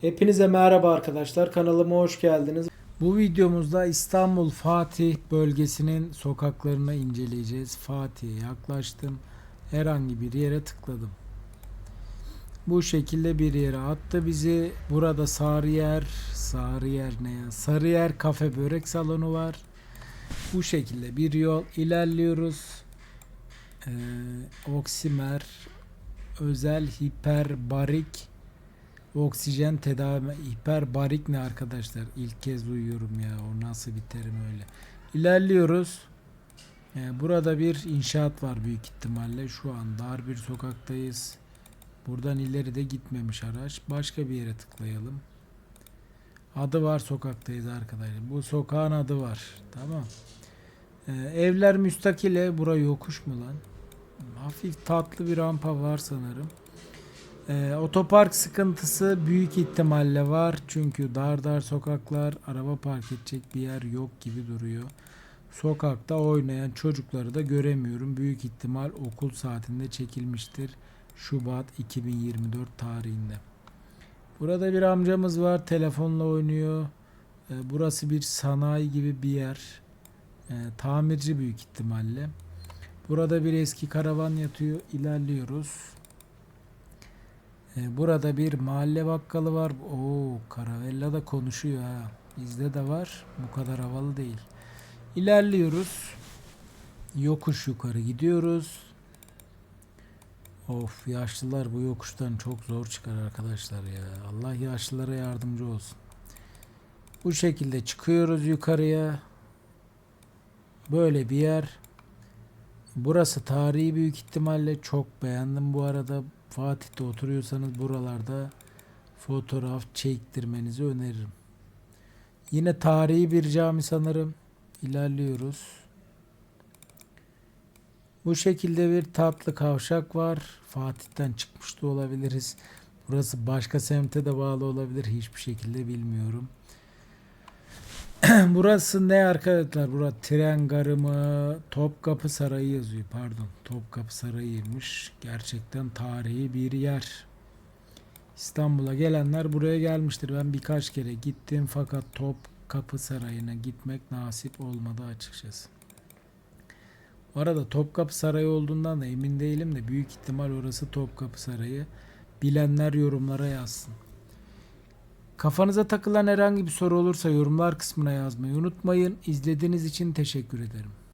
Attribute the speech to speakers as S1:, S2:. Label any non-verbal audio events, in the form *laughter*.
S1: Hepinize merhaba arkadaşlar. Kanalıma hoş geldiniz. Bu videomuzda İstanbul Fatih bölgesinin sokaklarını inceleyeceğiz. Fatih'e yaklaştım. Herhangi bir yere tıkladım. Bu şekilde bir yere attı bizi. Burada Sarıyer, Sarıyer ne ya? Sarıyer kafe börek salonu var. Bu şekilde bir yol ilerliyoruz. Ee, Oksimer özel hiperbarik Oksijen tedavi hiperbarik ne arkadaşlar? İlk kez duyuyorum ya. O nasıl bir terim öyle. İlerliyoruz. Ee, burada bir inşaat var büyük ihtimalle. Şu an dar bir sokaktayız. Buradan ileri de gitmemiş araç. Başka bir yere tıklayalım. Adı var sokaktayız arkadaşlar. Bu sokağın adı var. Tamam. Ee, evler müstakile. Bura yokuş mu lan? Hafif tatlı bir rampa var sanırım. Ee, otopark sıkıntısı büyük ihtimalle var. Çünkü dar dar sokaklar, araba park edecek bir yer yok gibi duruyor. Sokakta oynayan çocukları da göremiyorum. Büyük ihtimal okul saatinde çekilmiştir. Şubat 2024 tarihinde. Burada bir amcamız var. Telefonla oynuyor. Ee, burası bir sanayi gibi bir yer. Ee, tamirci büyük ihtimalle. Burada bir eski karavan yatıyor. İlerliyoruz. Ee, Burada bir mahalle bakkalı var. Oo, Caravella da konuşuyor ha. Bizde de var. Bu kadar havalı değil. İlerliyoruz. Yokuş yukarı gidiyoruz. Of yaşlılar bu yokuştan çok zor çıkar arkadaşlar ya. Allah yaşlılara yardımcı olsun. Bu şekilde çıkıyoruz yukarıya. Böyle bir yer. Burası tarihi büyük ihtimalle çok beğendim bu arada. Fatih'te oturuyorsanız buralarda fotoğraf çektirmenizi öneririm. Yine tarihi bir cami sanırım. İlerliyoruz. Bu şekilde bir tatlı kavşak var. Fatih'ten çıkmış da olabiliriz. Burası başka semte de bağlı olabilir. Hiçbir şekilde bilmiyorum. *clears throat* Burası ne arkadaşlar? Burası tren garı mı? Topkapı Sarayı yazıyor. Pardon. Topkapı Sarayı'ymış. Gerçekten tarihi bir yer. İstanbul'a gelenler buraya gelmiştir. Ben birkaç kere gittim fakat Topkapı Sarayı'na gitmek nasip olmadı açıkçası. Bu arada Topkapı Sarayı olduğundan da emin değilim de büyük ihtimal orası Topkapı Sarayı. Bilenler yorumlara yazsın. Kafanıza takılan herhangi bir soru olursa yorumlar kısmına yazmayı unutmayın. İzlediğiniz için teşekkür ederim.